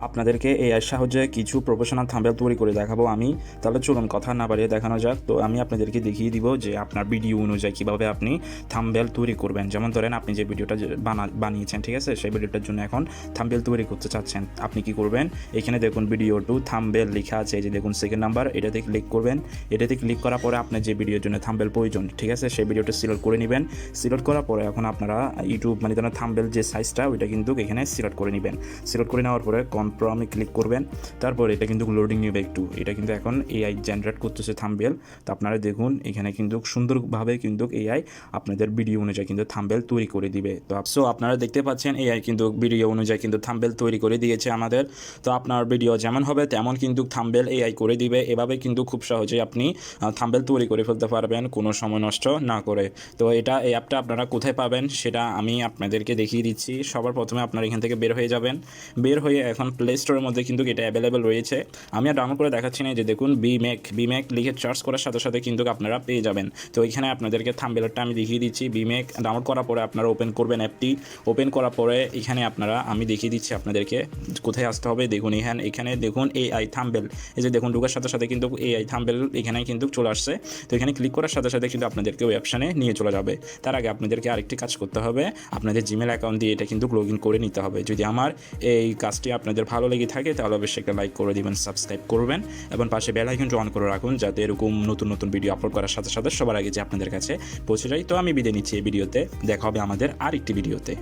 আপনাদেরকে এই এর সাহায্যে কিছু প্রফেশনাল থাম্বেল তৈরি করে দেখাবো আমি। তাহলে চলুন, কথা না বাড়িয়ে দেখানো যাক। তো আমি আপনাদেরকে দেখিয়ে দিব যে আপনার ভিডিও অনুযায়ী কীভাবে আপনি থাম্বেল তৈরি করবেন। যেমন ধরেন, আপনি যে ভিডিওটা বানা- বানিয়েছেন, ঠিক আছে? সেই ভিডিওটার জন্য এখন থাম্বেল তৈরি করতে চাচ্ছেন। আপনি কি করবেন? এখানে দেখুন ভিডিও টু থাম্বেল লেখা আছে। এই যে দেখুন সেকেন্ড নাম্বার এটাতে ক্লিক করবেন। এটাতে ক্লিক করার পরে আপনার যে ভিডিওর জন্য থাম্বেল প্রয়োজন, ঠিক আছে? সেই ভিডিওটা সিলেক্ট করে নেবেন। সিলেক্ট করার পরে এখন আপনারা ইউটিউব মানে ধরেন থাম্বেল যে সাইজটা ওইটা কিন্তু এখানে সিলেক্ট করে নেবেন। সিলেক্ট করে নেওয়ার পরে কনফার্মে ক্লিক করবেন। তারপর এটা কিন্তু লোডিং নেবে একটু। এটা কিন্তু এখন এআই জেনারেট করতেছে থাম্বেল তো আপনারা দেখুন, এখানে কিন্তু সুন্দরভাবে কিন্তু এআই আপনাদের ভিডিও অনুযায়ী কিন্তু থাম্বেল তৈরি করে দিবে। তো সো আপনারা দেখতে পাচ্ছেন এআই কিন্তু ভিডিও অনুযায়ী কিন্তু থাম্বেল তৈরি করে দিয়েছে আমাদের। তো আপনার ভিডিও যেমন হবে, তেমন কিন্তু থাম্বেল এআই করে দিবে। এভাবে কিন্তু খুব সহজে আপনি থাম্বেল তৈরি করে ফেলতে পারবেন, কোনো সময় নষ্ট না করে। তো এটা এই অ্যাপটা আপনারা কোথায় পাবেন, সেটা আমি আপনাদেরকে দেখিয়ে দিচ্ছি। সবার প্রথমে আপনারা এখান থেকে বের হয়ে যাবেন। বের হয়ে এখন প্লে স্টোরের মধ্যে কিন্তু এটা অ্যাভেলেবেল রয়েছে। আমি আর ডাউনলোড করে দেখাচ্ছি না যে দেখুন বি মেক বি মেক লিখে সার্চ করার সাথে সাথে কিন্তু আপনারা পেয়ে যাবেন। তো এখানে আপনাদেরকে থাম্বেলটা আমি দেখিয়ে দিচ্ছি। বি মেক ডাউনলোড করার পরে আপনারা ওপেন করবেন অ্যাপটি ওপেন করার পরে এখানে আপনারা, আমি দেখিয়ে দিচ্ছি আপনাদেরকে কোথায় আসতে হবে। দেখুন, এখানে এখানে দেখুন এ এআই থাম্বেল এই যে দেখুন, ঢোকার সাথে সাথে কিন্তু এ এআই থাম্বেল এখানে কিন্তু চলে আসছে। তো এখানে ক্লিক করার সাথে সাথে কিন্তু আপনাদেরকে ওই অপশানে নিয়ে চলে যাবে। তার আগে আপনাদেরকে আরেকটি কাজ করতে হবে। আপনাদের জিমেল অ্যাকাউন্ট দিয়ে এটা কিন্তু লগ ইন করে নিতে হবে। যদি আমার এই কাজটি আপনাদের ভালো লেগে থাকে, তাহলে অবশ্যই একটা লাইক করে দিবেন সাবস্ক্রাইব করবেন এবং পাশে বেল আইকনটি অন করে রাখুন যাতে এরকম নতুন নতুন ভিডিও আপলোড করার সাথে সাথে সবার আগে যে আপনাদের কাছে পৌঁছে যায়। তো আমি বিদায় নিচ্ছি এই ভিডিওতে দেখা হবে আমাদের আরেকটি ভিডিওতে